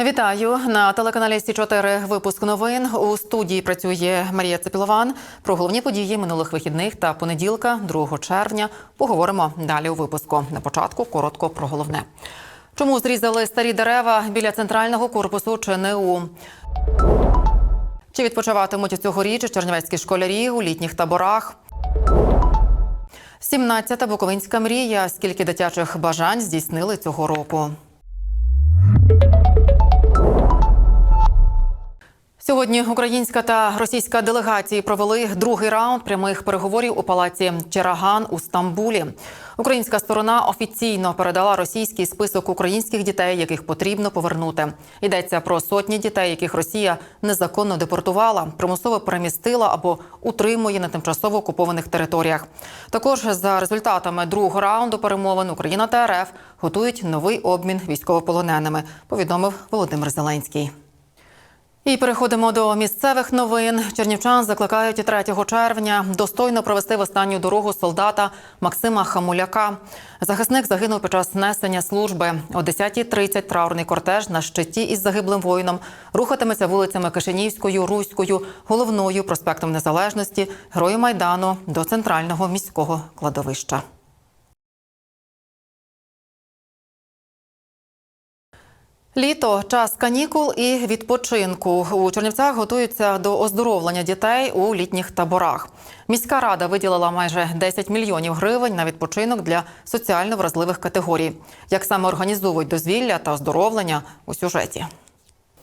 Вітаю на телеканалі Сі 4 Випуск новин у студії працює Марія Цепілован. Про головні події минулих вихідних та понеділка, 2 червня, поговоримо далі у випуску. На початку коротко про головне. Чому зрізали старі дерева біля центрального корпусу ЧНУ? Чи відпочиватимуть цьогоріч чернівецькі школярі у літніх таборах? 17-та Буковинська мрія. Скільки дитячих бажань здійснили цього року? Сьогодні українська та російська делегації провели другий раунд прямих переговорів у палаці Чераган у Стамбулі. Українська сторона офіційно передала російський список українських дітей, яких потрібно повернути. Йдеться про сотні дітей, яких Росія незаконно депортувала, примусово перемістила або утримує на тимчасово окупованих територіях. Також за результатами другого раунду перемовин Україна та РФ готують новий обмін військовополоненими. Повідомив Володимир Зеленський. І переходимо до місцевих новин. Чернівчан закликають 3 червня достойно провести в останню дорогу солдата Максима Хамуляка. Захисник загинув під час несення служби. О 10.30 траурний кортеж на щиті із загиблим воїном рухатиметься вулицями Кишинівською, Руською, головною проспектом Незалежності, Герою Майдану до центрального міського кладовища. Літо час канікул і відпочинку у Чернівцях готуються до оздоровлення дітей у літніх таборах. Міська рада виділила майже 10 мільйонів гривень на відпочинок для соціально вразливих категорій. Як саме організовують дозвілля та оздоровлення у сюжеті?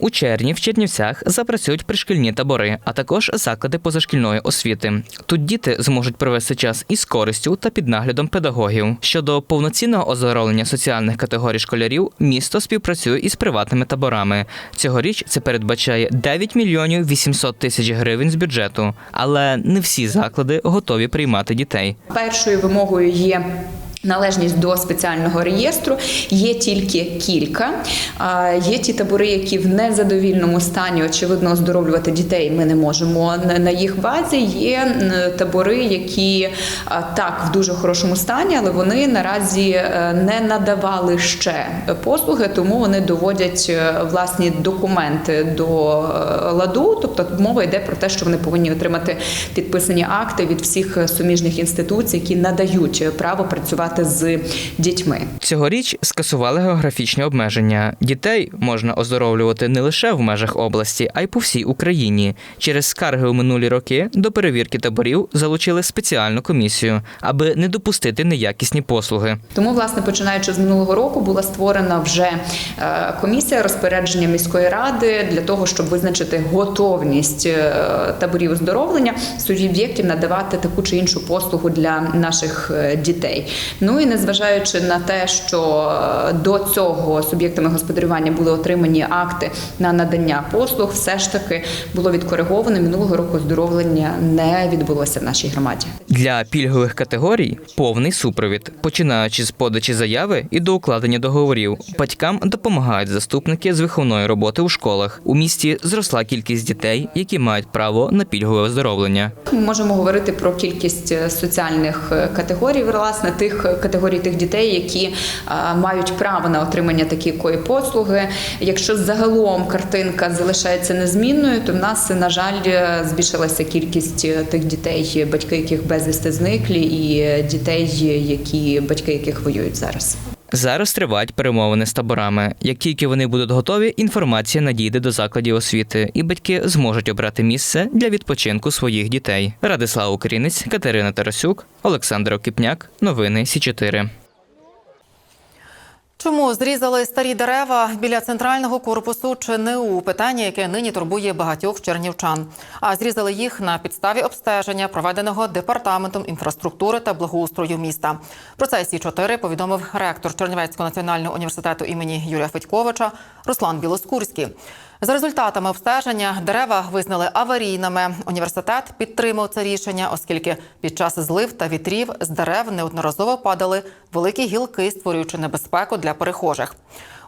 У червні в Чернівцях запрацюють пришкільні табори, а також заклади позашкільної освіти. Тут діти зможуть провести час із користю та під наглядом педагогів. Щодо повноцінного оздоровлення соціальних категорій школярів, місто співпрацює із приватними таборами. Цьогоріч це передбачає 9 мільйонів 800 тисяч гривень з бюджету, але не всі заклади готові приймати дітей. Першою вимогою є. Належність до спеціального реєстру є тільки кілька. Є ті табори, які в незадовільному стані, очевидно, оздоровлювати дітей ми не можемо на їх базі. Є табори, які так в дуже хорошому стані, але вони наразі е, не надавали ще послуги, тому вони доводять е, власні документи до е, ладу. Тобто мова йде про те, що вони повинні отримати підписані акти від всіх суміжних інституцій, які надають право працювати з дітьми. Цьогоріч скасували географічні обмеження. Дітей можна оздоровлювати не лише в межах області, а й по всій Україні. Через скарги у минулі роки до перевірки таборів залучили спеціальну комісію, аби не допустити неякісні послуги. Тому, власне, починаючи з минулого року, була створена вже е, комісія розпорядження міської ради для того, щоб визначити готовність е, таборів оздоровлення суб'єктів надавати таку чи іншу послугу для наших е, дітей. Ну і незважаючи на те, що е, до цього суб'єктами господарювання були отримані акти на надання послуг, все ж таки було відкориговано минулого року оздоровлення не відбулося в нашій громаді. Для пільгових категорій повний супровід, починаючи з подачі заяви і до укладення договорів. Батькам допомагають заступники з виховної роботи у школах. У місті зросла кількість дітей, які мають право на пільгове оздоровлення. Ми можемо говорити про кількість е, соціальних е, категорій, власне, тих категорій тих дітей, які е, мають право на отримання такої послуги. Якщо загалом картинка залишається незмінною, то в нас, на жаль, е, збільшилася кількість е, тих дітей, батьки яких безвісти зниклі, і дітей, які батьки яких воюють зараз. Зараз тривають перемовини з таборами. Як тільки вони будуть готові, інформація надійде до закладів освіти, і батьки зможуть обрати місце для відпочинку своїх дітей. Радислав Українець, Катерина Тарасюк, Олександр Окіпняк. Новини Сі 4 Чому зрізали старі дерева біля центрального корпусу ЧНУ? Питання, яке нині турбує багатьох чернівчан. А зрізали їх на підставі обстеження, проведеного департаментом інфраструктури та благоустрою міста. Про це сі 4 повідомив ректор Чернівецького національного університету імені Юрія Федьковича Руслан Білоскурський. За результатами обстеження дерева визнали аварійними. Університет підтримав це рішення, оскільки під час злив та вітрів з дерев неодноразово падали великі гілки, створюючи небезпеку для перехожих.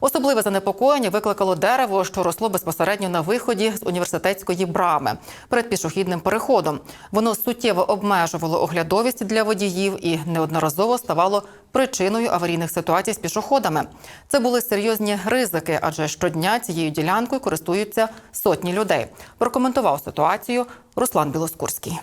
Особливе занепокоєння викликало дерево, що росло безпосередньо на виході з університетської брами перед пішохідним переходом. Воно суттєво обмежувало оглядовість для водіїв і неодноразово ставало причиною аварійних ситуацій з пішоходами. Це були серйозні ризики, адже щодня цією ділянкою користуються сотні людей. Прокоментував ситуацію Руслан Білоскурський.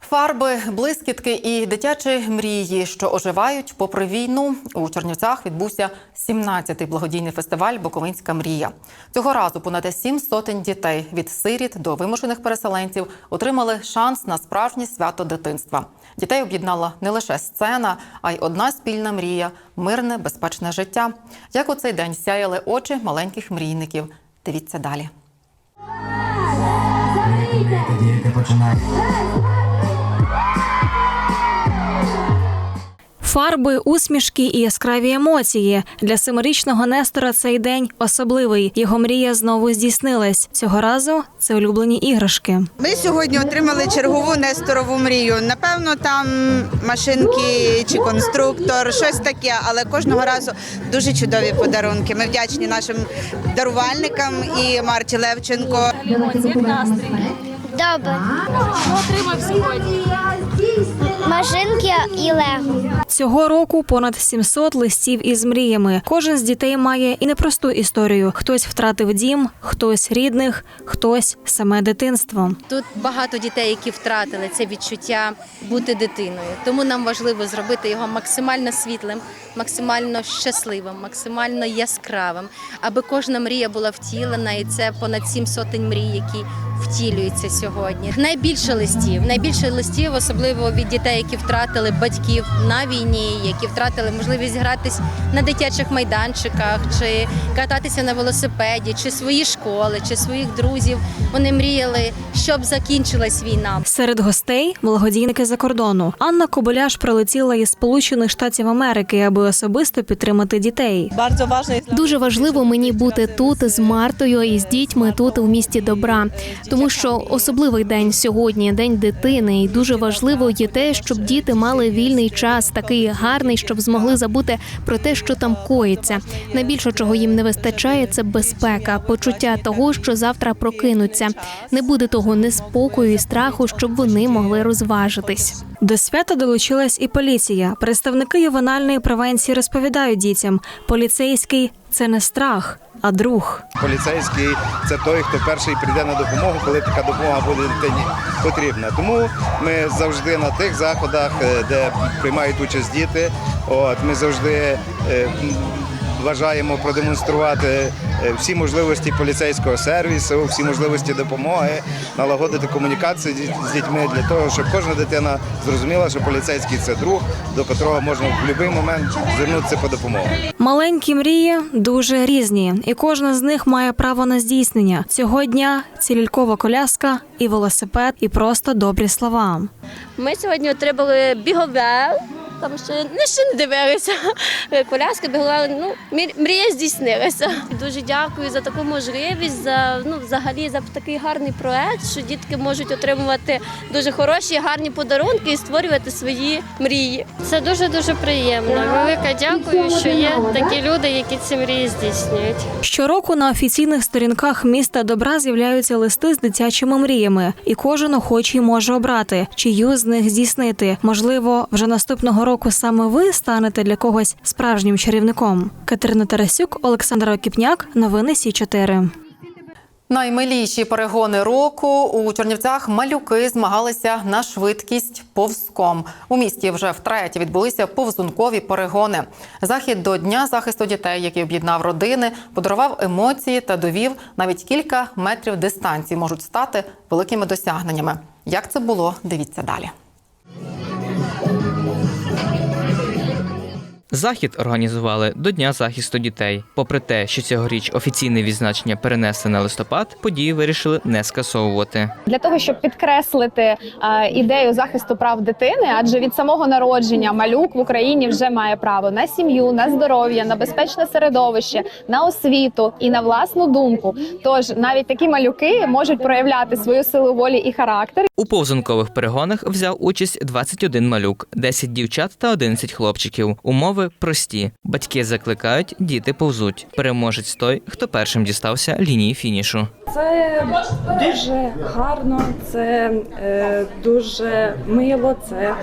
Фарби, блискітки і дитячі мрії, що оживають попри війну. У Чернівцях відбувся 17-й благодійний фестиваль Буковинська мрія. Цього разу понад сім сотень дітей від сиріт до вимушених переселенців отримали шанс на справжнє свято дитинства. Дітей об'єднала не лише сцена, а й одна спільна мрія мирне, безпечне життя. Як у цей день сяяли очі маленьких мрійників. Дивіться далі. Діти починають. Фарби, усмішки і яскраві емоції для семирічного Нестора цей день особливий. Його мрія знову здійснилась. Цього разу це улюблені іграшки. Ми сьогодні отримали чергову Несторову мрію. Напевно, там машинки чи конструктор, щось таке, але кожного разу дуже чудові подарунки. Ми вдячні нашим дарувальникам і Марті Левченко. Добре. Що отримав сьогодні? Машинки і лего. Цього року понад 700 листів із мріями. Кожен з дітей має і непросту історію. Хтось втратив дім, хтось рідних, хтось саме дитинство. Тут багато дітей, які втратили це відчуття бути дитиною. Тому нам важливо зробити його максимально світлим, максимально щасливим, максимально яскравим, аби кожна мрія була втілена, і це понад сім сотень мрій, які втілюються сьогодні. Найбільше листів, найбільше листів, особливо від дітей, які втратили батьків на війні, які втратили можливість гратись на дитячих майданчиках, чи кататися на велосипеді, чи свої школи, чи своїх друзів. Вони мріяли, щоб закінчилась війна. Серед гостей благодійники за кордону. Анна Коболяш прилетіла із Сполучених Штатів Америки, аби особисто підтримати дітей. Дуже важливо мені бути тут з Мартою і з дітьми тут у місті добра, тому що особливий день сьогодні, день дитини, і дуже важливо є те, щоб діти мали вільний час, такий гарний, щоб змогли забути про те, що там коїться. Найбільше чого їм не вистачає, це безпека, почуття того, що завтра прокинуться. Не буде того неспокою і страху, щоб вони могли розважитись. До свята долучилась і поліція. Представники ювенальної превенції розповідають дітям: поліцейський це не страх, а друг. Поліцейський це той, хто перший прийде на допомогу, коли така допомога буде дитині потрібна. Тому ми завжди на тих заходах, е, де приймають участь діти, от ми завжди е, бажаємо продемонструвати е, всі можливості поліцейського сервісу, всі можливості допомоги, налагодити комунікацію з дітьми для того, щоб кожна дитина зрозуміла, що поліцейський це друг, до котрого можна в будь-який момент звернутися по допомогу. Маленькі мрії дуже різні, і кожна з них має право на здійснення. Цього дня цілількова коляска і велосипед, і просто добрі слова. Ми сьогодні отримали біговел, там ще не ще не дивилися. Коляска бігова, ну мрія здійснилася. Дуже дякую за таку можливість, за ну взагалі за такий гарний проект, що дітки можуть отримувати дуже хороші, гарні подарунки і створювати свої мрії. Це дуже дуже приємно. Велике дякую, що є такі люди, які ці мрії здійснюють. Щороку на офіційних сторінках міста добра з'являються листи з дитячими мріями, і кожен охочий може обрати, чию з них здійснити. Можливо, вже наступного року саме ви станете для когось справжнім чарівником. Катерина Тарасюк, Олександр Окіпняк, новини Сі 4 Наймиліші перегони року у Чернівцях малюки змагалися на швидкість повзком. У місті вже втретє відбулися повзункові перегони. Захід до дня захисту дітей, який об'єднав родини, подарував емоції та довів навіть кілька метрів дистанції можуть стати великими досягненнями. Як це було? Дивіться далі. Захід організували до Дня захисту дітей. Попри те, що цьогоріч офіційне відзначення перенесли на листопад, події вирішили не скасовувати. для того, щоб підкреслити е, ідею захисту прав дитини, адже від самого народження малюк в Україні вже має право на сім'ю, на здоров'я, на безпечне середовище, на освіту і на власну думку. Тож навіть такі малюки можуть проявляти свою силу волі і характер. У повзункових перегонах взяв участь 21 малюк, 10 дівчат та 11 хлопчиків. Умови Умови прості. Батьки закликають, діти повзуть. Переможець той, хто першим дістався лінії фінішу. Це дуже гарно, це е, дуже мило, це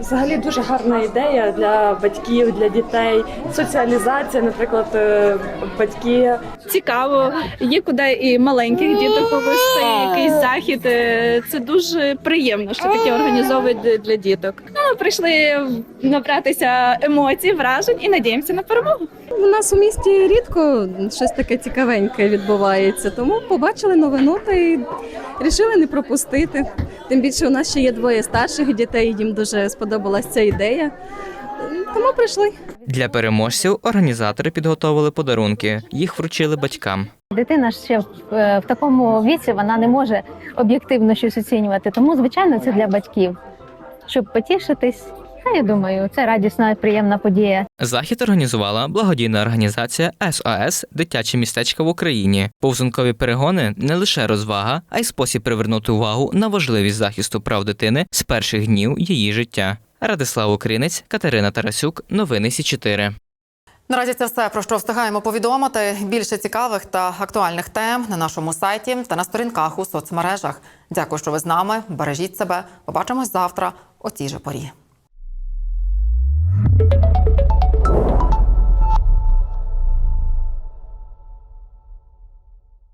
взагалі дуже гарна ідея для батьків, для дітей. Соціалізація, наприклад, е, батьки. цікаво. Є куди і маленьких діток повести, якийсь захід. Е, Це дуже приємно, що таке організовують для- для діток. Ну, ми прийшли набратися емоцій, вражень і надіємося на перемогу. У нас у місті рідко щось таке цікавеньке відбувається, тому побачили новину та й вирішили не пропустити. Тим більше у нас ще є двоє старших дітей, їм дуже сподобалася ця ідея. Тому прийшли. Для переможців організатори підготовили подарунки. Їх вручили батькам. Дитина ще в, е, в такому віці вона не може об'єктивно щось оцінювати. Тому, звичайно, це для батьків, щоб потішитись. Та я думаю, це радісна і приємна подія. Захід організувала благодійна організація СОС Дитяче містечко в Україні. Повзункові перегони не лише розвага, а й спосіб привернути увагу на важливість захисту прав дитини з перших днів її життя. Радислав Українець, Катерина Тарасюк, новини Сі 4 Наразі це все про що встигаємо повідомити. Більше цікавих та актуальних тем на нашому сайті та на сторінках у соцмережах. Дякую, що ви з нами. Бережіть себе. Побачимось завтра о цій же порі.